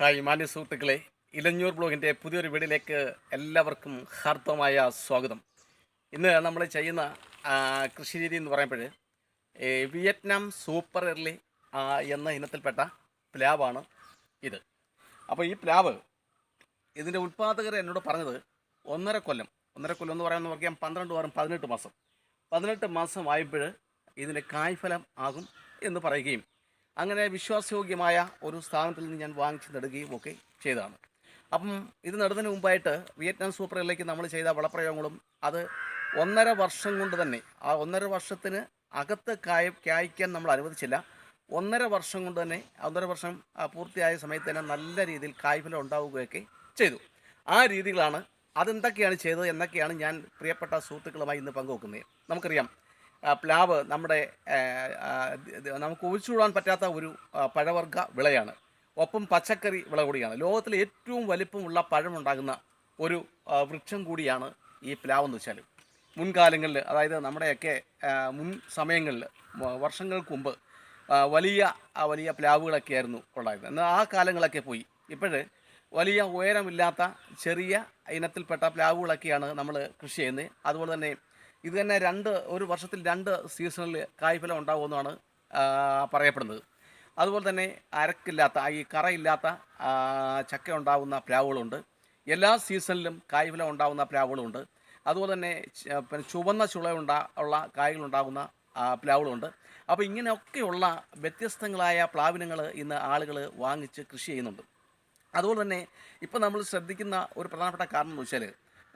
Hi മാന്യ സുഹൃത്തുക്കളെ ഇലഞ്ഞൂർ ബ്ലോഗിന്റെ പുതിയൊരു വീഡിയോയിലേക്ക് എല്ലാവർക്കും ഹാർദമായ സ്വാഗതം. ഇന്ന് നമ്മൾ ചെയ്യുന്ന കൃഷി രീതി എന്ന് പറയുമ്പോൾ വിയറ്റ്നാം സൂപ്പർ എർലി എന്ന ഇനത്തിൽപ്പെട്ട പ്ലാവാണ് ഇത്. അപ്പോൾ ഈ പ്ലാവ് ഇതിന്റെ ഉൽപ്പാദകർ എന്നോട് പറഞ്ഞത് ഒന്നര കൊല്ലം. ഒന്നര കൊല്ലം എന്ന് പറയുന്നത് നോക്കിയാൽ പന്ത്രണ്ട് വാരം പതിനെട്ട് മാസം. പതിനെട്ട് മാസം ആയപ്പോൾ ഇതിന്റെ കായ്ഫലം ആകും എന്ന് പറയുകയും അങ്ങനെ വിശ്വാസയോഗ്യമായ ഒരു സ്ഥാപനത്തിൽ നിന്ന് ഞാൻ വാങ്ങിച്ച് നടുകയും ഒക്കെ ചെയ്തതാണ്. അപ്പം ഇത് നടുന്നതിന് മുമ്പായിട്ട് വിയറ്റ്നാം സൂപ്പറിലേക്ക് നമ്മൾ ചെയ്ത വളപ്രയോഗങ്ങളും അത് ഒന്നര വർഷം കൊണ്ട് തന്നെ ആ ഒന്നര വർഷത്തിന് അകത്ത് കായ കായ്ക്കാൻ നമ്മൾ അനുവദിച്ചില്ല. ഒന്നര വർഷം കൊണ്ട് തന്നെ ഒന്നര വർഷം പൂർത്തിയായ സമയത്ത് തന്നെ നല്ല രീതിയിൽ കായ്ഫലം ഉണ്ടാവുകയൊക്കെ ചെയ്തു. ആ രീതികളാണ് അതെന്തൊക്കെയാണ് ചെയ്തത് എന്നൊക്കെയാണ് ഞാൻ പ്രിയപ്പെട്ട സുഹൃത്തുക്കളുമായി ഇന്ന് പങ്കുവെക്കുന്നത്. നമുക്കറിയാം പ്ലാവ് നമ്മുടെ നമുക്ക് ഒഴിച്ചുകൂടാൻ പറ്റാത്ത ഒരു പഴവർഗ വിളയാണ്. ഒപ്പം പച്ചക്കറി വിള കൂടിയാണ്. ലോകത്തിലെ ഏറ്റവും വലിപ്പമുള്ള പഴമുണ്ടാകുന്ന ഒരു വൃക്ഷം കൂടിയാണ് ഈ പ്ലാവ് എന്ന് വെച്ചാൽ. മുൻകാലങ്ങളിൽ അതായത് നമ്മുടെയൊക്കെ മുൻ സമയങ്ങളിൽ വർഷങ്ങൾക്ക് മുമ്പ് വലിയ വലിയ പ്ലാവുകളൊക്കെ ആയിരുന്നു ഉണ്ടായിരുന്നത്. എന്നാൽ ആ കാലങ്ങളൊക്കെ പോയി. ഇപ്പോഴ് വലിയ ഉയരമില്ലാത്ത ചെറിയ ഇനത്തിൽപ്പെട്ട പ്ലാവുകളൊക്കെയാണ് നമ്മൾ കൃഷി ചെയ്യുന്നത്. അതുപോലെ തന്നെ ഇത് തന്നെ രണ്ട് ഒരു വർഷത്തിൽ രണ്ട് സീസണിൽ കായ്ഫലം ഉണ്ടാകുമെന്നാണ് പറയപ്പെടുന്നത്. അതുപോലെ തന്നെ അരക്കില്ലാത്ത ഈ കറയില്ലാത്ത ചക്ക ഉണ്ടാകുന്ന പ്ലാവുകളുണ്ട് എല്ലാ സീസണിലും കായ്ഫലം ഉണ്ടാകുന്ന പ്ലാവുകളുണ്ട് അതുപോലെ തന്നെ പിന്നെ ചുവന്ന ചുളയുണ്ടാ ഉള്ള കായ്കളുണ്ടാകുന്ന പ്ലാവുകളുണ്ട് അപ്പോൾ ഇങ്ങനെയൊക്കെയുള്ള വ്യത്യസ്തങ്ങളായ പ്ലാവിനങ്ങൾ ഇന്ന് ആളുകൾ വാങ്ങിച്ച് കൃഷി ചെയ്യുന്നുണ്ട്. അതുപോലെ തന്നെ ഇപ്പോൾ നമ്മൾ ശ്രദ്ധിക്കുന്ന ഒരു പ്രധാനപ്പെട്ട കാരണം എന്ന് വെച്ചാൽ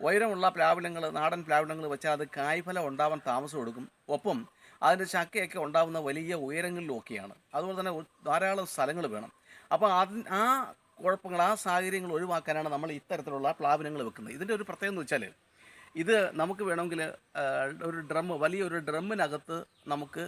ഉയരമുള്ള പ്ലാവിനങ്ങൾ നാടൻ പ്ലാവിനങ്ങൾ വെച്ചാൽ അത് കായ്ഫലം ഉണ്ടാവാൻ താമസം കൊടുക്കും ഒപ്പം അതിന്റെ ചക്കയൊക്കെ ഉണ്ടാകുന്ന വലിയ ഉയരങ്ങളിലൊക്കെയാണ് അതുപോലെ തന്നെ ധാരാളം സ്ഥലങ്ങൾ വേണം. അപ്പോൾ അത് ആ കുഴപ്പങ്ങൾ ആ സാഹചര്യങ്ങൾ ഒഴിവാക്കാനാണ് നമ്മൾ ഇത്തരത്തിലുള്ള പ്ലാവിനങ്ങൾ വെക്കുന്നത്. ഇതിന്റെ ഒരു പ്രത്യേകത എന്ന് വെച്ചാൽ ഇത് നമുക്ക് വേണമെങ്കിൽ ഒരു ഡ്രം വലിയൊരു ഡ്രമ്മിനകത്ത് നമുക്ക്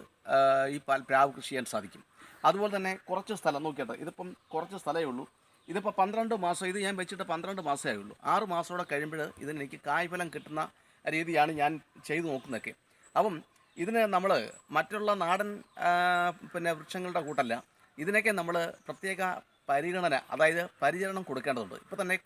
ഈ പാൽ പ്ലാവ് കൃഷി ചെയ്യാൻ സാധിക്കും. അതുപോലെ തന്നെ കുറച്ച് സ്ഥലം നോക്കിയാട്ടെ ഇതിപ്പം കുറച്ച് സ്ഥലമേ ഉള്ളൂ. ഇതിപ്പോൾ പന്ത്രണ്ട് മാസം ഇത് ഞാൻ വെച്ചിട്ട് പന്ത്രണ്ട് മാസമേ ഉള്ളൂ ആറ് മാസത്തോടെ കഴിയുമ്പോൾ ഇതിന് എനിക്ക് കായ്ഫലം കിട്ടുന്ന രീതിയാണ് ഞാൻ ചെയ്തു നോക്കുന്നതൊക്കെ. അപ്പം ഇതിനെ നമ്മൾ മറ്റുള്ള നാടൻ പിന്നെ വൃക്ഷങ്ങളുടെ കൂട്ടല്ല ഇതിനൊക്കെ നമ്മൾ പ്രത്യേക പരിഗണന അതായത് പരിചരണം കൊടുക്കേണ്ടതുണ്ട്. ഇപ്പോൾ തന്നെ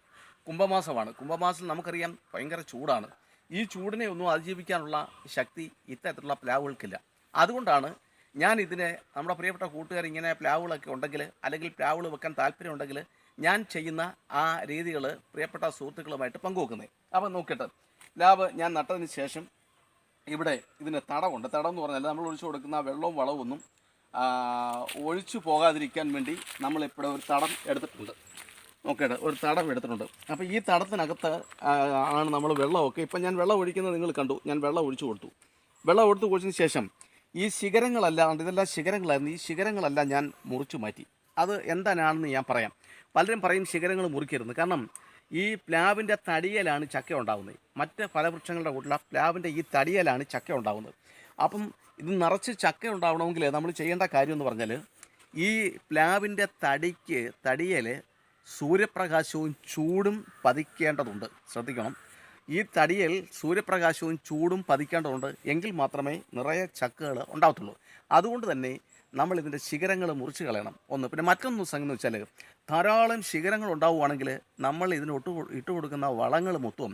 കുംഭമാസമാണ്. കുംഭമാസം നമുക്കറിയാം ഭയങ്കര ചൂടാണ്. ഈ ചൂടിനെ ഒന്നും അതിജീവിക്കാനുള്ള ശക്തി ഇത്തരത്തിലുള്ള പ്ലാവുകൾക്കില്ല. അതുകൊണ്ടാണ് ഞാൻ ഇതിനെ നമ്മുടെ പ്രിയപ്പെട്ട കൂട്ടുകാർ ഇങ്ങനെ പ്ലാവുകളൊക്കെ ഉണ്ടെങ്കിൽ അല്ലെങ്കിൽ പ്ലാവുകൾ വെക്കാൻ താല്പര്യമുണ്ടെങ്കിൽ ഞാൻ ചെയ്യുന്ന ആ രീതികൾ പ്രിയപ്പെട്ട സുഹൃത്തുക്കളുമായിട്ട് പങ്കുവെക്കുന്നത് അപ്പം നോക്കട്ടെ. ലാബ് ഞാൻ നട്ടതിന് ശേഷം ഇവിടെ ഇതിന് തടമുണ്ട് തടം എന്ന് പറഞ്ഞാൽ നമ്മൾ ഒഴിച്ചു കൊടുക്കുന്ന വെള്ളവും വളവും ഒന്നും ഒഴിച്ചു പോകാതിരിക്കാൻ വേണ്ടി നമ്മളിപ്പോഴെ ഒരു തടം എടുത്തിട്ടുണ്ട്. നോക്കട്ടെ ഒരു തടം എടുത്തിട്ടുണ്ട്. അപ്പോൾ ഈ തടത്തിനകത്ത് ആണ് നമ്മൾ വെള്ളമൊക്കെ. ഇപ്പം ഞാൻ വെള്ളം ഒഴിക്കുന്നത് നിങ്ങൾ കണ്ടു. ഞാൻ വെള്ളം ഒഴിച്ചു കൊടുത്തു. വെള്ളം ഒഴിച്ചു കൊടുത്തതിന് ശേഷം ഈ ശിഖരങ്ങളല്ലാണ്ട് ഇതെല്ലാം ശിഖരങ്ങളായിരുന്നു. ഈ ശിഖരങ്ങളെല്ലാം ഞാൻ മുറിച്ചു മാറ്റി. അത് എന്താണെന്ന് ഞാൻ പറയാം. പലരും പറയും ശിഖരങ്ങൾ മുറിക്കരുത് കാരണം ഈ പ്ലാവിന്റെ തടിയലാണ് ചക്ക ഉണ്ടാകുന്നത് മറ്റ് ഫലവൃക്ഷങ്ങളുടെ കൂട്ടിൽ പ്ലാവിന്റെ ഈ തടിയലാണ് ചക്ക ഉണ്ടാകുന്നത് അപ്പം ഇത് നിറച്ച് ചക്ക ഉണ്ടാവണമെങ്കിൽ നമ്മൾ ചെയ്യേണ്ട കാര്യം എന്ന് പറഞ്ഞാൽ ഈ പ്ലാവിന്റെ തടിക്ക് തടിയൽ സൂര്യപ്രകാശവും ചൂടും പതിക്കേണ്ടതുണ്ട്. ശ്രദ്ധിക്കണം. ഈ തടിയൽ സൂര്യപ്രകാശവും ചൂടും പതിക്കേണ്ടതുണ്ട്. എങ്കിൽ മാത്രമേ നിറയെ ചക്കകൾ ഉണ്ടാകത്തുള്ളൂ അതുകൊണ്ട് തന്നെ നമ്മൾ ഇതിന്റെ ശിഖരങ്ങൾ മുറിച്ച് കളയണം. ഒന്ന്. പിന്നെ മറ്റൊന്ന് സംഗതി വെച്ചാൽ ധാരാളം ശിഖരങ്ങൾ ഉണ്ടാവുകയാണെങ്കിൽ നമ്മൾ ഇതിന് ഒട്ടു ഇട്ട് കൊടുക്കുന്ന വളങ്ങൾ മൊത്തവും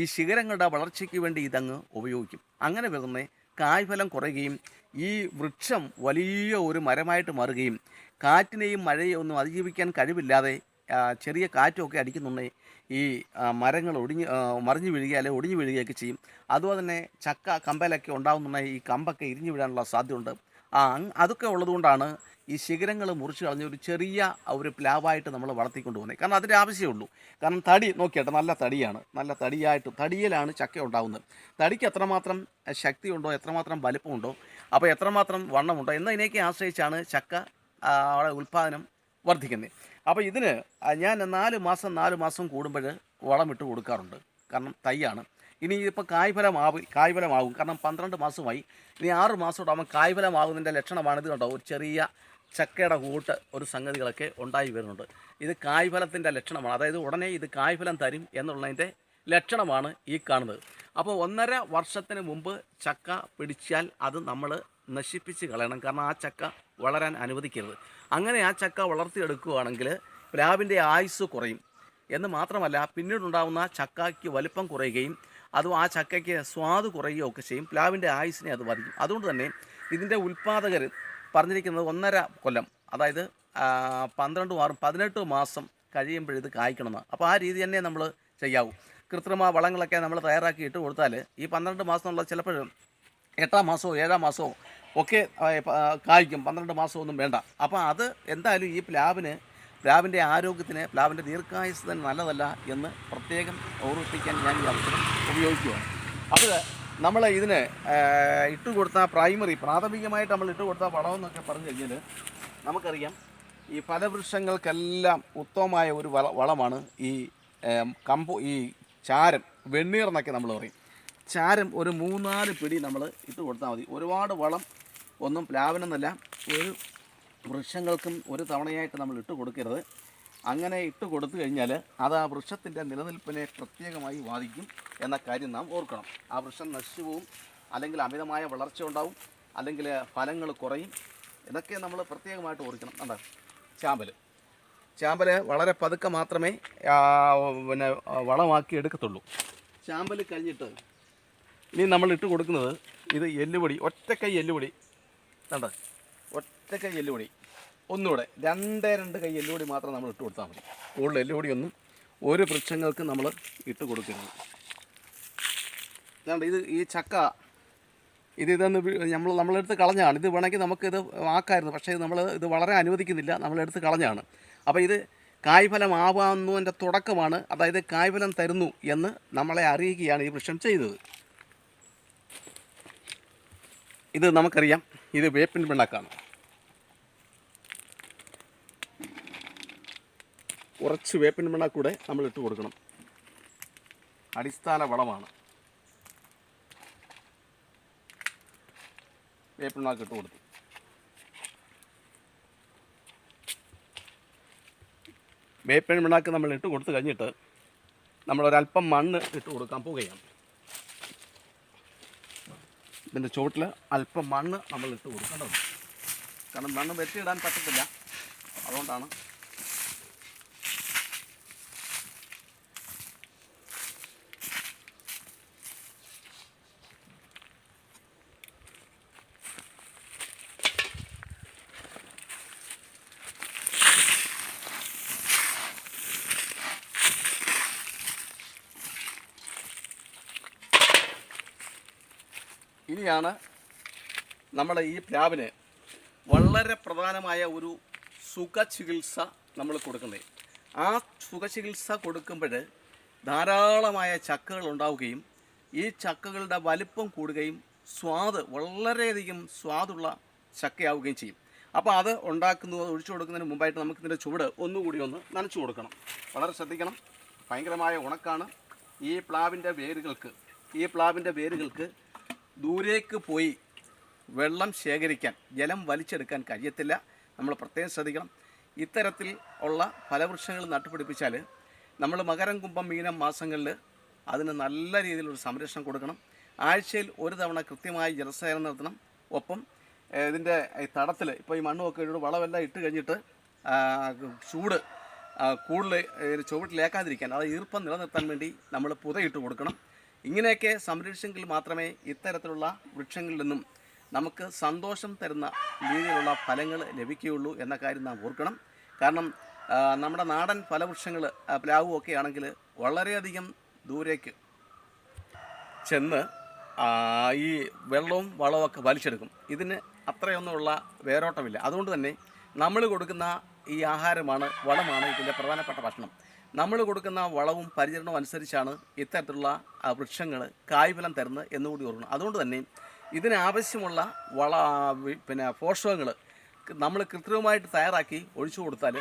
ഈ ശിഖരങ്ങളുടെ വളർച്ചയ്ക്ക് വേണ്ടി ഇതങ്ങ് ഉപയോഗിക്കും. അങ്ങനെ വരുന്ന കായ്ഫലം കുറയുകയും ഈ വൃക്ഷം വലിയ ഒരു മരമായിട്ട് മാറുകയും കാറ്റിനെയും മഴയെയും ഒന്നും അതിജീവിക്കാൻ കഴിവില്ലാതെ ചെറിയ കാറ്റൊക്കെ അടിക്കുന്നുണ്ടെങ്കിൽ ഈ മരങ്ങൾ ഒടിഞ്ഞ് മറിഞ്ഞു വീഴുക അല്ലെങ്കിൽ ഒടിഞ്ഞു വീഴുകയൊക്കെ ചെയ്യും. അതുപോലെ തന്നെ ചക്ക കമ്പലൊക്കെ ഉണ്ടാകുന്നുണ്ടെങ്കിൽ ഈ കമ്പൊക്കെ ഇരിഞ്ഞു വീഴാനുള്ള സാധ്യതയുണ്ട്. അതൊക്കെ ഉള്ളതുകൊണ്ടാണ് ഈ ശിഖരങ്ങൾ മുറിച്ച് കളഞ്ഞ ഒരു ചെറിയ ഒരു പ്ലാവായിട്ട് നമ്മൾ വളർത്തിക്കൊണ്ട് പോകുന്നത് കാരണം അതിന്റെ ആവശ്യമുള്ളൂ കാരണം തടി നോക്കിയാട്ടെ നല്ല തടിയാണ്. നല്ല തടിയായിട്ട് തടിയിലാണ് ചക്ക ഉണ്ടാകുന്നത് തടിക്ക് എത്രമാത്രം ശക്തിയുണ്ടോ എത്രമാത്രം വലിപ്പമുണ്ടോ അപ്പോൾ എത്രമാത്രം വണ്ണമുണ്ടോ എന്നതിനെയൊക്കെ ആശ്രയിച്ചാണ് ചക്ക ആ, ഉൽപ്പാദനം വർദ്ധിക്കുന്നത്. അപ്പോൾ ഇതിന് ഞാൻ നാല് മാസം നാല് മാസം കൂടുമ്പോൾ വളമിട്ട് കൊടുക്കാറുണ്ട്. കാരണം തൈയാണ്. ഇനി ഇപ്പോൾ കായ്ഫലമാവും കായ്ഫലമാകും കാരണം പന്ത്രണ്ട് മാസമായി. ഇനി ആറ് മാസം അവൻ കായ്ഫലമാകുന്നതിന്റെ ലക്ഷണമാണ് ഇത് കണ്ടോ? ഒരു ചെറിയ ചക്കയുടെ കൂട്ട് ഒരു സംഗതികളൊക്കെ ഉണ്ടായി വരുന്നുണ്ട്. ഇത് കായ്ഫലത്തിന്റെ ലക്ഷണമാണ്. അതായത് ഉടനെ ഇത് കായ്ഫലം തരും എന്നുള്ളതിന്റെ ലക്ഷണമാണ് ഈ കാണുന്നത്. അപ്പോൾ ഒന്നര വർഷത്തിന് മുമ്പ് ചക്ക പിടിച്ചാൽ അത് നമ്മൾ നശിപ്പിച്ച് കളയണം. കാരണം ആ ചക്ക വളരാൻ അനുവദിക്കരുത്. അങ്ങനെ ആ ചക്ക വളർത്തിയെടുക്കുകയാണെങ്കിൽ പ്ലാവിന്റെ ആയുസ് കുറയും. എന്ന് മാത്രമല്ല പിന്നീടുണ്ടാകുന്ന ചക്കയ്ക്ക് വലിപ്പം കുറയുകയും അതും ആ ചക്കയ്ക്ക് സ്വാദ് കുറയുകയോ ഒക്കെ ചെയ്യും. പ്ലാവിന്റെ ആയുസിനെ അത് ബാധിക്കും. അതുകൊണ്ട് തന്നെ ഇതിന്റെ ഉൽപ്പാദകർ പറഞ്ഞിരിക്കുന്നത് ഒന്നര കൊല്ലം അതായത് പന്ത്രണ്ട് മാറും പതിനെട്ട് മാസം കഴിയുമ്പോൾ ഇത് കായ്ക്കണമെന്ന് അപ്പോൾ ആ രീതി തന്നെ നമ്മൾ ചെയ്യാവൂ. കൃത്രിമ വളങ്ങളൊക്കെ നമ്മൾ തയ്യാറാക്കി ഇട്ട് കൊടുത്താൽ ഈ പന്ത്രണ്ട് മാസം എന്നുള്ള ചിലപ്പോഴും എട്ടാം മാസമോ ഏഴാം മാസമോ ഒക്കെ കായ്ക്കും. പന്ത്രണ്ട് മാസമൊന്നും വേണ്ട. അപ്പോൾ അത് എന്തായാലും ഈ പ്ലാവിന് പ്ലാവിന്റെ ആരോഗ്യത്തിന് പ്ലാവിന്റെ ദീർഘായുസത്തിന് നല്ലതല്ല എന്ന് പ്രത്യേകം ഓർമ്മിപ്പിക്കാൻ ഞാൻ ഈ അവസരം ഉപയോഗിക്കുകയാണ് അത് നമ്മൾ ഇതിന് ഇട്ട് കൊടുത്ത പ്രൈമറി പ്രാഥമികമായിട്ട് നമ്മൾ ഇട്ട് കൊടുത്ത വളമെന്നൊക്കെ പറഞ്ഞു കഴിഞ്ഞാൽ നമുക്കറിയാം ഈ ഫലവൃക്ഷങ്ങൾക്കെല്ലാം ഉത്തമമായ ഒരു വള വളമാണ് ഈ കമ്പോ ഈ ചാരം വെണ്ണീർ എന്നൊക്കെ നമ്മൾ പറയും. ചാരം ഒരു മൂന്നാൽ പിടി നമ്മൾ ഇട്ട് കൊടുത്താൽ മതി. ഒരുപാട് വളം ഒന്നും പ്ലാവിനെന്നല്ല ഒരു വൃക്ഷങ്ങൾക്കും ഒരു തവണയായിട്ട് നമ്മൾ ഇട്ട് കൊടുക്കരുത്. അങ്ങനെ ഇട്ട് കൊടുത്തു കഴിഞ്ഞാൽ അത് ആ വൃക്ഷത്തിന്റെ നിലനിൽപ്പിനെ പ്രത്യേകമായി ബാധിക്കും എന്ന കാര്യം നാം ഓർക്കണം. ആ വൃക്ഷം നശിച്ചു പോവും അല്ലെങ്കിൽ അമിതമായ വളർച്ച ഉണ്ടാവും അല്ലെങ്കിൽ ഫലങ്ങൾ കുറയും. ഇതൊക്കെ നമ്മൾ പ്രത്യേകമായിട്ട് ഓർക്കണം. എന്താ ചാമ്പൽ ചാമ്പൽ വളരെ പതുക്കെ മാത്രമേ പിന്നെ വളമാക്കി എടുക്കത്തുള്ളൂ. ചാമ്പൽ കഴിഞ്ഞിട്ട് ഇനി നമ്മൾ ഇട്ട് കൊടുക്കുന്നത് ഇത് എല്ലുപൊടി ഒറ്റക്കൈ എല്ലുപൊടി. കണ്ട? ഒറ്റക്കൈ എല്ലുപൊടി. ഒന്നുകൂടെ രണ്ടേ രണ്ട് കൈ എല്ലുപൊടി മാത്രം നമ്മൾ ഇട്ട് കൊടുത്താൽ മതി. കൂടുതൽ എല്ലുപൊടിയൊന്നും ഒരു വൃക്ഷങ്ങൾക്ക് നമ്മൾ ഇട്ട് കൊടുക്കരുത്. കണ്ട ഇത് ഈ ചക്ക ഇത് ഇതൊന്ന് നമ്മൾ നമ്മളെടുത്ത് കളഞ്ഞാണ്. ഇത് വേണമെങ്കിൽ നമുക്കിത് ആക്കായിരുന്നു പക്ഷേ നമ്മൾ ഇത് വളരെ അനുവദിക്കുന്നില്ല. നമ്മളെടുത്ത് കളഞ്ഞാണ്. അപ്പോൾ ഇത് കായ്ഫലം ആവാവുന്നതിന്റെ തുടക്കമാണ്. അതായത് കായ്ഫലം തരുന്നു എന്ന് നമ്മളെ അറിയിക്കുകയാണ് ഈ വൃക്ഷം ചെയ്തത്. ഇത് നമുക്കറിയാം. ഇത് വേപ്പിൻ പിണ്ണാക്കാണ്. കുറച്ച് വേപ്പിൻ പിണ്ണാക്കൂടെ നമ്മൾ ഇട്ട് കൊടുക്കണം. അടിസ്ഥാന വളമാണ്. വേപ്പിൻ മണ്ണാക്ക് ഇട്ട് കൊടുത്തു. വേപ്പിൻ മണ്ണാക്ക് നമ്മൾ ഇട്ട് കൊടുത്തു കഴിഞ്ഞിട്ട് നമ്മൾ നമ്മളൊരല്പം മണ്ണ് ഇട്ട് കൊടുക്കാൻ പോവുകയാണ്. ഇതിന്റെ ചുവട്ടിൽ അല്പം മണ്ണ് നമ്മൾ ഇട്ട് കൊടുക്കേണ്ടത് കാരണം മണ്ണ് വെട്ടിയിടാൻ പറ്റത്തില്ല. അതുകൊണ്ടാണ് ഇനിയാണ് നമ്മുടെ ഈ പ്ലാവിന് വളരെ പ്രധാനമായ ഒരു സുഖചികിത്സ നമ്മൾ കൊടുക്കുന്നത്. ആ സുഖചികിത്സ കൊടുക്കുമ്പോൾ ധാരാളമായ ചക്കകൾ ഉണ്ടാവുകയും ഈ ചക്കകളുടെ വലിപ്പം കൂടുകയും സ്വാദ് വളരെയധികം സ്വാദുള്ള ചക്കയാവുകയും ചെയ്യും. അപ്പോൾ അത് ഉണ്ടാക്കുന്നത് ഒഴിച്ചു കൊടുക്കുന്നതിന് മുമ്പായിട്ട് നമുക്കിതിന്റെ ചുവട് ഒന്നുകൂടി ഒന്ന് നനച്ചു കൊടുക്കണം. വളരെ ശ്രദ്ധിക്കണം. ഭയങ്കരമായ ഉണക്കാണ് ഈ പ്ലാവിന്റെ വേരുകൾക്ക് ഈ പ്ലാവിന്റെ വേരുകൾക്ക് ദൂരേക്ക് പോയി വെള്ളം ശേഖരിക്കാൻ ജലം വലിച്ചെടുക്കാൻ കഴിയത്തില്ല. നമ്മൾ പ്രത്യേകം ശ്രദ്ധിക്കണം. ഇത്തരത്തിൽ ഉള്ള ഫലവൃക്ഷങ്ങൾ നട്ടുപിടിപ്പിച്ചാൽ നമ്മൾ മകരം കുംഭം മീനം മാസങ്ങളിൽ അതിന് നല്ല രീതിയിലൊരു സംരക്ഷണം കൊടുക്കണം. ആഴ്ചയിൽ ഒരു തവണ കൃത്യമായി ജലസേചനം നടത്തണം. ഒപ്പം ഇതിന്റെ തടത്തിൽ ഇപ്പോൾ ഈ മണ്ണുമൊക്കെ ഇട്ട് വളമെല്ലാം ഇട്ട് കഴിഞ്ഞിട്ട് ചൂട് കൂടുതൽ ചുവട്ടിലേക്കാതിരിക്കാൻ അത് ഈർപ്പം നിലനിർത്താൻ വേണ്ടി നമ്മൾ പുതയിട്ട് കൊടുക്കണം. ഇങ്ങനെയൊക്കെ സംരക്ഷിച്ചെങ്കിൽ മാത്രമേ ഇത്തരത്തിലുള്ള വൃക്ഷങ്ങളിൽ നിന്നും നമുക്ക് സന്തോഷം തരുന്ന രീതിയിലുള്ള ഫലങ്ങൾ ലഭിക്കുകയുള്ളൂ എന്ന കാര്യം നാം ഓർക്കണം. കാരണം നമ്മുടെ നാടൻ ഫലവൃക്ഷങ്ങൾ പ്ലാവും ഒക്കെ ആണെങ്കിൽ വളരെയധികം ദൂരേക്ക് ചെന്ന് ഈ വെള്ളവും വളവും ഒക്കെ വലിച്ചെടുക്കും. ഇതിന് അത്രയൊന്നുമുള്ള വേരോട്ടമില്ല. അതുകൊണ്ട് തന്നെ നമ്മൾ കൊടുക്കുന്ന ഈ ആഹാരമാണ് വളമാണ് ഇതിന്റെ പ്രധാനപ്പെട്ട ഭക്ഷണം. നമ്മൾ കൊടുക്കുന്ന വളവും പരിചരണവും അനുസരിച്ചാണ് ഇത്തരത്തിലുള്ള വൃക്ഷങ്ങൾ കായ്ഫലം തരുന്നത് എന്നുകൂടി ഓർക്കണം. അതുകൊണ്ട് തന്നെ ഇതിനാവശ്യമുള്ള വള പിന്നെ പോഷകങ്ങൾ നമ്മൾ കൃത്രിമമായിട്ട് തയ്യാറാക്കി ഒഴിച്ചു കൊടുത്താൽ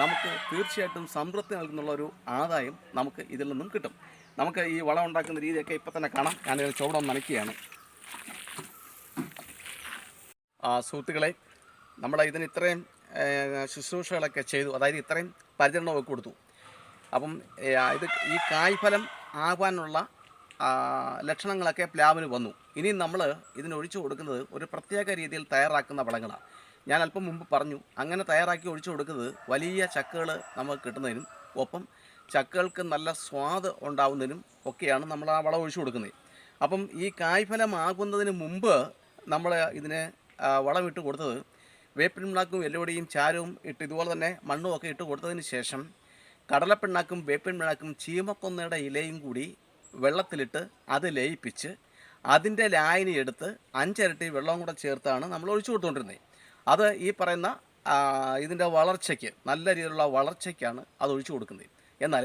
നമുക്ക് തീർച്ചയായിട്ടും സംതൃപ്തി നൽകുന്നുള്ള ഒരു ആദായം നമുക്ക് ഇതിൽ നിന്നും കിട്ടും. നമുക്ക് ഈ വളം ഉണ്ടാക്കുന്ന രീതിയൊക്കെ ഇപ്പം തന്നെ കാണാം. ഞാനിത് ചുവടം നനയ്ക്കുകയാണ് സുഹൃത്തുക്കളെ നമ്മൾ ഇതിന് ഇത്രയും ശുശ്രൂഷകളൊക്കെ ചെയ്തു. അതായത് ഇത്രയും പരിചരണമൊക്കെ കൊടുത്തു. അപ്പം ഇത് ഈ കായ്ഫലം ആകാനുള്ള ലക്ഷണങ്ങളൊക്കെ പ്ലാവിന് വന്നു. ഇനി നമ്മൾ ഇതിനൊഴിച്ചു കൊടുക്കുന്നത് ഒരു പ്രത്യേക രീതിയിൽ തയ്യാറാക്കുന്ന വളങ്ങളാണ് ഞാൻ അല്പം മുമ്പ് പറഞ്ഞു അങ്ങനെ തയ്യാറാക്കി ഒഴിച്ചു കൊടുക്കുന്നത് വലിയ ചക്കകൾ നമുക്ക് കിട്ടുന്നതിനും ഒപ്പം ചക്കകൾക്ക് നല്ല സ്വാദ് ഉണ്ടാവുന്നതിനും ഒക്കെയാണ് നമ്മൾ ആ വളം ഒഴിച്ചു കൊടുക്കുന്നത്. അപ്പം ഈ കായ്ഫലമാകുന്നതിന് മുമ്പ് നമ്മൾ ഇതിന് വളമിട്ട് കൊടുത്തത് വേപ്പിൻ പിണ്ണാക്കും എല്ലുപൊടിയും ചാരവും ഇട്ട് ഇതുപോലെ തന്നെ മണ്ണും ഒക്കെ ഇട്ട് കൊടുത്തതിന് ശേഷം കടലപ്പിണ്ണാക്കും വേപ്പിൻ പിണ്ണാക്കും ചീമക്കൊന്നയുടെ ഇലയും കൂടി വെള്ളത്തിലിട്ട് അത് ലയിപ്പിച്ച് അതിന്റെ ലായനി എടുത്ത് അഞ്ചരട്ടി വെള്ളവും കൂടെ ചേർത്താണ് നമ്മൾ ഒഴിച്ചു കൊടുത്തുകൊണ്ടിരുന്നത്. അത് ഈ പറയുന്ന ഇതിന്റെ വളർച്ചയ്ക്ക് നല്ല രീതിയിലുള്ള വളർച്ചയ്ക്കാണ് അത് ഒഴിച്ചു കൊടുക്കുന്നത്. എന്നാൽ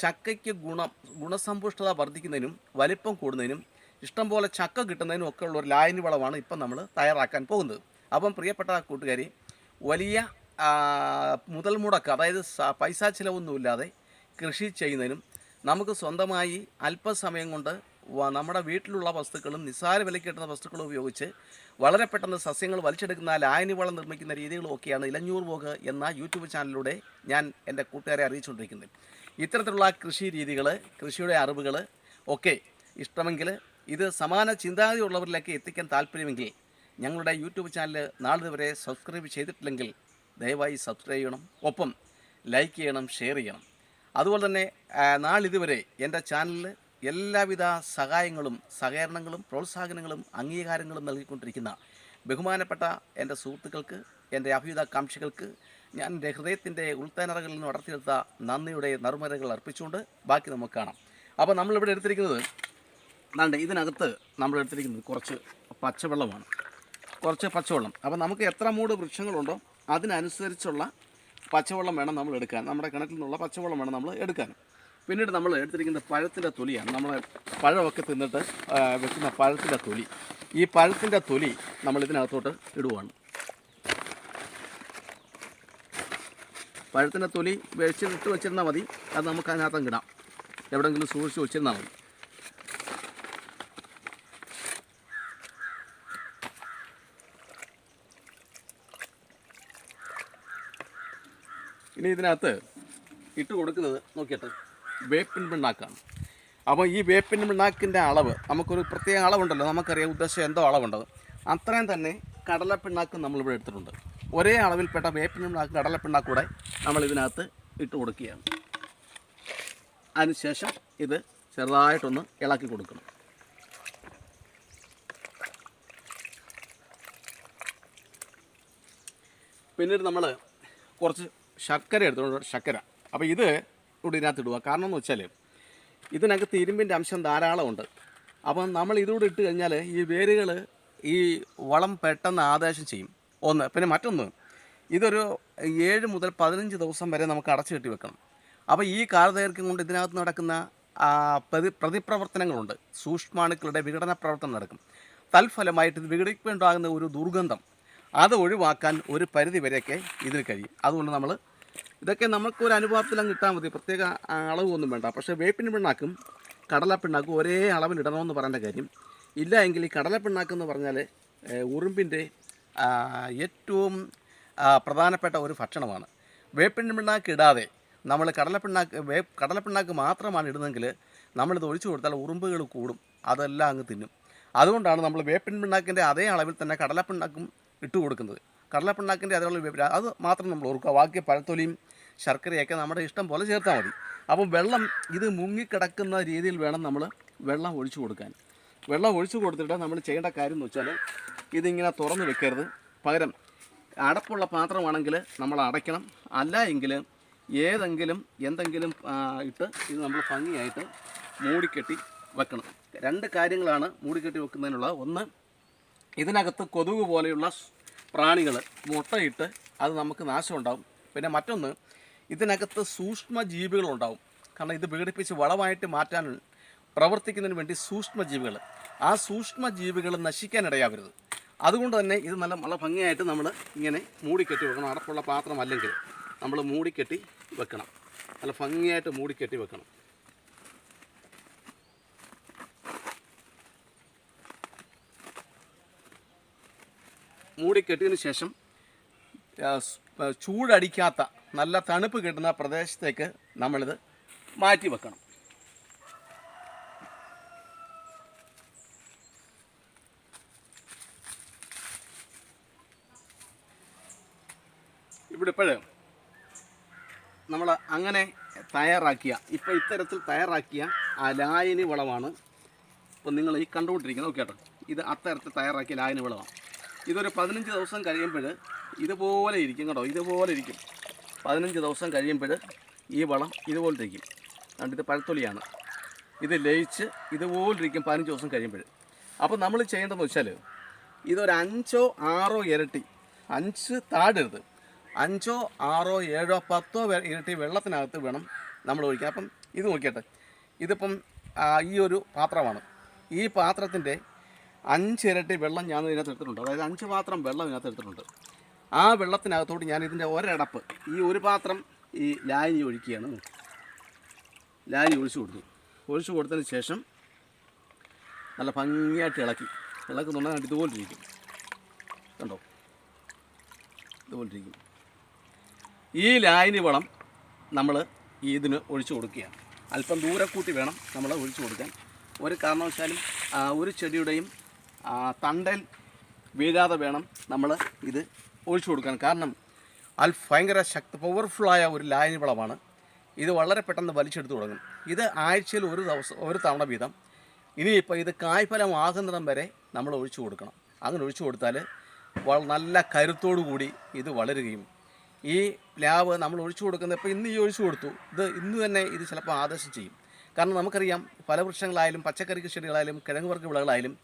ചക്കയ്ക്ക് ഗുണം ഗുണസമ്പുഷ്ടത വർദ്ധിക്കുന്നതിനും വലിപ്പം കൂടുന്നതിനും ഇഷ്ടം പോലെ ചക്ക കിട്ടുന്നതിനും ഒക്കെ ഉള്ള ഒരു ലായനി വളമാണ് ഇപ്പം നമ്മൾ തയ്യാറാക്കാൻ പോകുന്നത്. അപ്പം പ്രിയപ്പെട്ട കൂട്ടുകാരി വലിയ മുതൽ മുടക്ക് അതായത് പൈസ ചിലവൊന്നുമില്ലാതെ കൃഷി ചെയ്യുന്നതിനും നമുക്ക് സ്വന്തമായി അല്പസമയം കൊണ്ട് നമ്മുടെ വീട്ടിലുള്ള വസ്തുക്കളും നിസ്സാര വിലയ്ക്ക് കിട്ടുന്ന വസ്തുക്കളും ഉപയോഗിച്ച് വളരെ പെട്ടെന്ന് സസ്യങ്ങൾ വലിച്ചെടുക്കുന്ന ലായനി വളം നിർമ്മിക്കുന്ന രീതികളും ഒക്കെയാണ് ഇലഞ്ഞൂർ പോക് എന്ന യൂട്യൂബ് ചാനലിലൂടെ ഞാൻ എന്റെ കൂട്ടുകാരെ അറിയിച്ചുകൊണ്ടിരിക്കുന്നത്. ഇത്തരത്തിലുള്ള കൃഷി രീതികൾ കൃഷിയുടെ അറിവുകൾ ഒക്കെ ഇഷ്ടമെങ്കിൽ ഇത് സമാന ചിന്താഗതിയുള്ളവരിലേക്ക് എത്തിക്കാൻ താല്പര്യമെങ്കിൽ ഞങ്ങളുടെ യൂട്യൂബ് ചാനൽ നാളിതുവരെ സബ്സ്ക്രൈബ് ചെയ്തിട്ടില്ലെങ്കിൽ ദയവായി സബ്സ്ക്രൈബ് ചെയ്യണം. ഒപ്പം ലൈക്ക് ചെയ്യണം ഷെയർ ചെയ്യണം. അതുപോലെ തന്നെ നാളിതുവരെ എന്റെ ചാനലിൽ എല്ലാവിധ സഹായങ്ങളും സഹകരണങ്ങളും പ്രോത്സാഹനങ്ങളും അംഗീകാരങ്ങളും നൽകിക്കൊണ്ടിരിക്കുന്ന ബഹുമാനപ്പെട്ട എന്റെ സുഹൃത്തുക്കൾക്ക് എന്റെ അഭ്യുതാകാംക്ഷികൾക്ക് ഞാൻ എന്റെ ഹൃദയത്തിന്റെ ഉൾത്തനറകളിൽ നിന്ന് വളർത്തിയെടുത്ത നന്ദിയുടെ നറുമരകൾ അർപ്പിച്ചുകൊണ്ട് ബാക്കി നമുക്ക് കാണാം. അപ്പോൾ നമ്മളിവിടെ എടുത്തിരിക്കുന്നത് ദാണ്ട് ഇതിനകത്ത് നമ്മൾ എടുത്തിരിക്കുന്നത് കുറച്ച് പച്ചവെള്ളമാണ്. കുറച്ച് പച്ചവെള്ളം. അപ്പോൾ നമുക്ക് എത്ര മൂട് വൃക്ഷങ്ങളുണ്ടോ? അതിനനുസരിച്ചുള്ള പച്ചവെള്ളം വേണം നമ്മൾ എടുക്കാൻ. നമ്മുടെ കിണറ്റിൽ നിന്നുള്ള പച്ചവെള്ളം വേണം നമ്മൾ എടുക്കാൻ. പിന്നീട് നമ്മൾ എടുത്തിരിക്കുന്ന പഴത്തിന്റെ തൊലിയാണ്. നമ്മൾ പഴമൊക്കെ തിന്നിട്ട് വെക്കുന്ന പഴത്തിന്റെ തൊലി. ഈ പഴത്തിന്റെ തൊലി നമ്മൾ ഇതിനകത്തോട്ട് ഇടുവാണ്. പഴത്തിന്റെ തൊലി വെച്ചിട്ട് വെച്ചിരുന്നാൽ മതി. അത് നമുക്ക് അതിനകത്തും കിടാം എവിടെയെങ്കിലും സൂക്ഷിച്ച് വെച്ചിരുന്നാൽ മതി. ഇനി ഇതിനകത്ത് ഇട്ട് കൊടുക്കുന്നത് നോക്കിയിട്ട് വേപ്പിൻ പിണ്ണാക്കാണ്. അപ്പോൾ ഈ വേപ്പിൻ പിണ്ണാക്കിന്റെ അളവ് നമുക്കൊരു പ്രത്യേക അളവുണ്ടല്ലോ നമുക്കറിയാം ഉദ്ദേശം എന്തോ അളവുണ്ടത്. അത്രയും തന്നെ കടലപ്പിണ്ണാക്കും നമ്മളിവിടെ എടുത്തിട്ടുണ്ട്. ഒരേ അളവിൽപ്പെട്ട വേപ്പിൻ പിണ്ണാക്ക് കടലപ്പിണ്ണാക്കൂടെ കൂടെ നമ്മൾ ഇതിനകത്ത് ഇട്ട് കൊടുക്കുകയാണ്. അതിനുശേഷം ഇത് ചെറുതായിട്ടൊന്ന് ഇളക്കി കൊടുക്കണം. പിന്നീട് നമ്മൾ കുറച്ച് ശർക്കര എടുത്തോണ്ട് ശർക്കര. അപ്പോൾ ഇത് കൂടി ഇതിനകത്ത് ഇടുക. കാരണം എന്ന് വെച്ചാൽ ഇതിനകത്ത് ഇരുമ്പിന്റെ അംശം ധാരാളമുണ്ട്. അപ്പം നമ്മൾ ഇതുകൂടെ ഇട്ട് കഴിഞ്ഞാൽ ഈ വേരുകൾ ഈ വളം പെട്ടെന്ന് ആദേശം ചെയ്യും. ഒന്ന്. പിന്നെ മറ്റൊന്ന്. ഇതൊരു ഏഴ് മുതൽ പതിനഞ്ച് ദിവസം വരെ നമുക്ക് അടച്ചു കെട്ടി വെക്കണം. അപ്പോൾ ഈ കാലദൈർഘ്യം കൊണ്ട് ഇതിനകത്ത് നടക്കുന്ന പ്രതി പ്രതിപ്രവർത്തനങ്ങളുണ്ട്. സൂക്ഷ്മാണുക്കളുടെ വിഘടന പ്രവർത്തനം നടക്കും. തൽഫലമായിട്ട് ഇത് വിഘടിക്കുണ്ടാകുന്ന ഒരു ദുർഗന്ധം അത് ഒഴിവാക്കാൻ ഒരു പരിധി വരെയൊക്കെ ഇതിന് കഴിയും. അതുകൊണ്ട് നമ്മൾ ഇതൊക്കെ നമുക്ക് ഒരു അങ്ങ് ഇട്ടാൽ മതി. പ്രത്യേക അളവ് അളവൊന്നും വേണ്ട. പക്ഷേ വേപ്പിൻ പിണ്ണാക്കും കടലപ്പിണ്ണാക്കും ഒരേ അളവിൽ ഇടണമെന്ന് പറയേണ്ട കാര്യം ഇല്ല എങ്കിൽ ഈ കടല എന്ന് പറഞ്ഞാൽ ഉറുമ്പിന്റെ ഏറ്റവും പ്രധാനപ്പെട്ട ഒരു ഭക്ഷണമാണ്. വേപ്പിൻ പിണ്ണാക്ക് ഇടാതെ നമ്മൾ കടലപ്പിണ്ണാക്ക് വേ കടലപ്പിണ്ണാക്ക് മാത്രമാണ് ഇടുന്നതെങ്കിൽ നമ്മളിത് ഒഴിച്ചു കൊടുത്താൽ ഉറുമ്പുകൾ കൂടും. അതെല്ലാം അങ്ങ് തിന്നും. അതുകൊണ്ടാണ് നമ്മൾ വേപ്പിൻ പിണ്ണാക്കിന്റെ അതേ അളവിൽ തന്നെ കടലപ്പിണ്ണാക്കും ഇട്ട് കൊടുക്കുന്നത്. കടലപ്പിണ്ണാക്കിന്റെ അതിനുള്ള അത് മാത്രം നമ്മൾ ഓർക്കുക. ബാക്കി പഴത്തൊലിയും ശർക്കരയൊക്കെ നമ്മുടെ ഇഷ്ടം പോലെ ചേർത്താൽ മതി. അപ്പം വെള്ളം ഇത് മുങ്ങിക്കിടക്കുന്ന രീതിയിൽ വേണം നമ്മൾ വെള്ളം ഒഴിച്ചു കൊടുക്കാൻ. വെള്ളം ഒഴിച്ചു കൊടുത്തിട്ട് നമ്മൾ ചെയ്യേണ്ട കാര്യം എന്ന് വെച്ചാൽ ഇതിങ്ങനെ തുറന്ന് വെക്കരുത്. പകരം അടപ്പുള്ള പാത്രമാണെങ്കിൽ നമ്മൾ അടയ്ക്കണം. അല്ല എങ്കിൽ ഏതെങ്കിലും എന്തെങ്കിലും ഇട്ട് ഇത് നമ്മൾ ഭംഗിയായിട്ട് മൂടിക്കെട്ടി വെക്കണം. രണ്ട് കാര്യങ്ങളാണ് മൂടിക്കെട്ടി വെക്കുന്നതിനുള്ള. ഒന്ന് ഇതിനകത്ത് കൊതുക് പോലെയുള്ള പ്രാണികൾ മുട്ടയിട്ട് അത് നമുക്ക് നാശമുണ്ടാകും പിന്നെ മറ്റൊന്ന് ഇതിനകത്ത് സൂക്ഷ്മ ജീവികളുണ്ടാവും കാരണം ഇത് വിഘടിപ്പിച്ച് വളമായിട്ട് മാറ്റാൻ പ്രവർത്തിക്കുന്നതിന് വേണ്ടി സൂക്ഷ്മ ജീവികൾ ആ സൂക്ഷ്മ ജീവികൾ നശിക്കാനിടയാവരുത്. അതുകൊണ്ട് തന്നെ ഇത് നല്ല നല്ല ഭംഗിയായിട്ട് നമ്മൾ ഇങ്ങനെ മൂടിക്കെട്ടി വെക്കണം. അടപ്പുള്ള പാത്രം അല്ലെങ്കിൽ നമ്മൾ മൂടിക്കെട്ടി വെക്കണം. നല്ല ഭംഗിയായിട്ട് മൂടിക്കെട്ടി വെക്കണം. മൂടിക്കെട്ടിയതിന് ശേഷം ചൂടടിക്കാത്ത നല്ല തണുപ്പ് കിട്ടുന്ന പ്രദേശത്തേക്ക് നമ്മളിത് മാറ്റി വെക്കണം. ഇവിടെ ഇപ്പോഴേ നമ്മൾ അങ്ങനെ തയ്യാറാക്കിയ ഇപ്പോൾ ഇത്തരത്തിൽ തയ്യാറാക്കിയ ആ ലായനി വളമാണ്. ഇപ്പം നിങ്ങൾ ഈ കണ്ടുകൊണ്ടിരിക്കുന്നത് കേട്ടോ ഇത് അത്തരത്തിൽ തയ്യാറാക്കിയ ലായനി വളമാണ്. ഇതൊരു പതിനഞ്ച് ദിവസം കഴിയുമ്പോൾ ഇതുപോലെ ഇരിക്കും കേട്ടോ ഇതുപോലെ ഇരിക്കും. പതിനഞ്ച് ദിവസം കഴിയുമ്പോൾ ഈ വളം ഇതുപോലെ ഇരിക്കും. അതുകൊണ്ട് ഇത് പഴത്തൊലിയാണ്. ഇത് ലയിച്ച് ഇതുപോലെ ഇരിക്കും പതിനഞ്ച് ദിവസം കഴിയുമ്പോൾ. അപ്പോൾ നമ്മൾ ചെയ്യേണ്ടതെന്ന് വെച്ചാൽ ഇതൊരു അഞ്ചോ ആറോ ഇരട്ടി അഞ്ച് താടരുത്. അഞ്ചോ ആറോ ഏഴോ പത്തോ ഇരട്ടി വെള്ളത്തിനകത്ത് വേണം നമ്മൾ ഒഴിക്കാൻ. അപ്പം ഇത് നോക്കിയട്ടെ ഇതിപ്പം ഈ ഒരു പാത്രമാണ്. ഈ പാത്രത്തിന്റെ അഞ്ചിരട്ടി വെള്ളം ഞാൻ ഇതിനകത്ത് എടുത്തിട്ടുണ്ട്. അതായത് അഞ്ച് പാത്രം വെള്ളം ഇതിനകത്ത് എടുത്തിട്ടുണ്ട്. ആ വെള്ളത്തിനകത്തോട്ട് ഞാൻ ഇതിന്റെ ഒരടപ്പ് ഈ ഒരു പാത്രം ഈ ലായനി ഒഴിക്കുകയാണ്. ലായനി ഒഴിച്ചു കൊടുത്തു. ഒഴിച്ചു കൊടുത്തതിന് ശേഷം നല്ല ഭംഗിയായിട്ട് ഇളക്കി. ഇളക്കുന്നുണ്ടെങ്കിൽ ഇതുപോലെ ഇരിക്കും കണ്ടോ? ഇതുപോലെ ഇരിക്കും ഈ ലായനി വളം നമ്മൾ ഇതിന് ഒഴിച്ചു കൊടുക്കുകയാണ്. അല്പം ദൂരെ കൂട്ടി വേണം നമ്മൾ ഒഴിച്ചു കൊടുക്കാൻ. ഒരു കാരണവശാലും ഒരു ചെടിയുടെയും തണ്ടൽ വീഴാതെ വേണം നമ്മൾ ഇത് ഒഴിച്ചു കൊടുക്കാൻ. കാരണം അത് ഭയങ്കര ശക്തി പവർഫുള്ളായ ഒരു ലായനി വളമാണ്. ഇത് വളരെ പെട്ടെന്ന് വലിച്ചെടുത്ത് തുടങ്ങും. ഇത് ആഴ്ചയിൽ ഒരു ദിവസം ഒരു തവണ വീതം. ഇനിയിപ്പോൾ ഇത് കായ്ഫലം കായ്ഫലമാകുന്നിടം വരെ നമ്മൾ ഒഴിച്ചു കൊടുക്കണം. അങ്ങനെ ഒഴിച്ചു കൊടുത്താൽ നല്ല കരുത്തോടു കൂടി ഇത് വളരുകയും. ഈ ലാവ് നമ്മൾ ഒഴിച്ചു കൊടുക്കുന്നത് ഇപ്പോൾ ഇന്ന് ഈ ഒഴിച്ചു കൊടുത്തു. ഇത് ഇന്ന് തന്നെ ഇത് ചിലപ്പോൾ ആദർശം ചെയ്യും. കാരണം നമുക്കറിയാം പല വൃക്ഷങ്ങളായാലും പച്ചക്കറി കൃഷികളായാലും കിഴങ്ങ് വർഗ വിളകളായാലും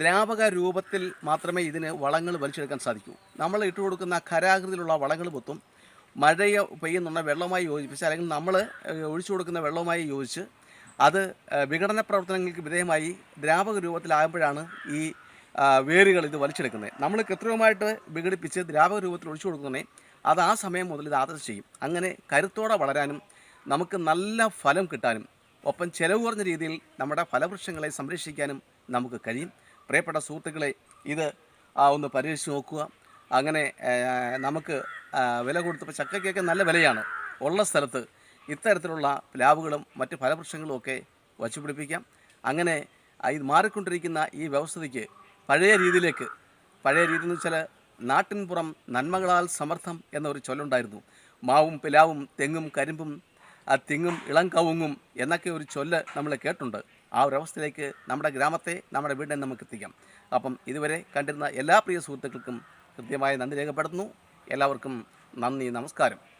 ദ്രാവക രൂപത്തിൽ മാത്രമേ ഇതിന് വളങ്ങൾ വലിച്ചെടുക്കാൻ സാധിക്കൂ. നമ്മൾ ഇട്ട് കൊടുക്കുന്ന ഖരാകൃതിയിലുള്ള വളങ്ങൾ പൊത്തും മഴയെ പെയ്യുന്നുള്ള വെള്ളവുമായി യോജിപ്പിച്ച് അല്ലെങ്കിൽ നമ്മൾ ഒഴിച്ചു കൊടുക്കുന്ന വെള്ളവുമായി യോജിച്ച് അത് വിഘടന പ്രവർത്തനങ്ങൾക്ക് വിധേയമായി ദ്രാവക രൂപത്തിലാകുമ്പോഴാണ് ഈ വേരുകൾ ഇത് വലിച്ചെടുക്കുന്നത്. നമ്മൾ കൃത്രിമമായിട്ട് വിഘടിപ്പിച്ച് ദ്രാവക രൂപത്തിൽ ഒഴിച്ചു കൊടുക്കുന്നതിനെ അത് ആ സമയം മുതൽ ഇത് ആദർശം ചെയ്യും. അങ്ങനെ കരുത്തോടെ വളരാനും നമുക്ക് നല്ല ഫലം കിട്ടാനും ഒപ്പം ചെലവ് കുറഞ്ഞ രീതിയിൽ നമ്മുടെ ഫലവൃക്ഷങ്ങളെ സംരക്ഷിക്കാനും നമുക്ക് കഴിയും. പ്രിയപ്പെട്ട സുഹൃത്തുക്കളെ ഇത് ഒന്ന് പരീക്ഷിച്ച് നോക്കുക. അങ്ങനെ നമുക്ക് വില കൊടുത്തപ്പോൾ ചക്കയ്ക്കൊക്കെ നല്ല വിലയാണ്. ഉള്ള സ്ഥലത്ത് ഇത്തരത്തിലുള്ള പ്ലാവുകളും മറ്റ് ഫലവൃക്ഷങ്ങളും ഒക്കെ വച്ചുപിടിപ്പിക്കാം അങ്ങനെ ആ, ഇത് മാറിക്കൊണ്ടിരിക്കുന്ന ഈ വ്യവസ്ഥയ്ക്ക് പഴയ രീതിയിലേക്ക് പഴയ രീതി എന്ന് വെച്ചാൽ നാട്ടിൻപുറം നന്മകളാൽ സമർത്ഥം എന്നൊരു ചൊല്ലുണ്ടായിരുന്നു. മാവും പിലാവും തെങ്ങും കരിമ്പും തെങ്ങും ഇളം കവുങ്ങും എന്നൊക്കെ ഒരു ചൊല്ല് നമ്മൾ കേട്ടുണ്ട് ആ ഒരു അവസ്ഥയിലേക്ക് നമ്മുടെ ഗ്രാമത്തെ നമ്മുടെ വീടിനെ നമുക്ക് എത്തിക്കാം. അപ്പം ഇതുവരെ കണ്ടിരുന്ന എല്ലാ പ്രിയ സുഹൃത്തുക്കൾക്കും കൃത്യമായി നന്ദി രേഖപ്പെടുത്തുന്നു. എല്ലാവർക്കും നന്ദി നമസ്കാരം.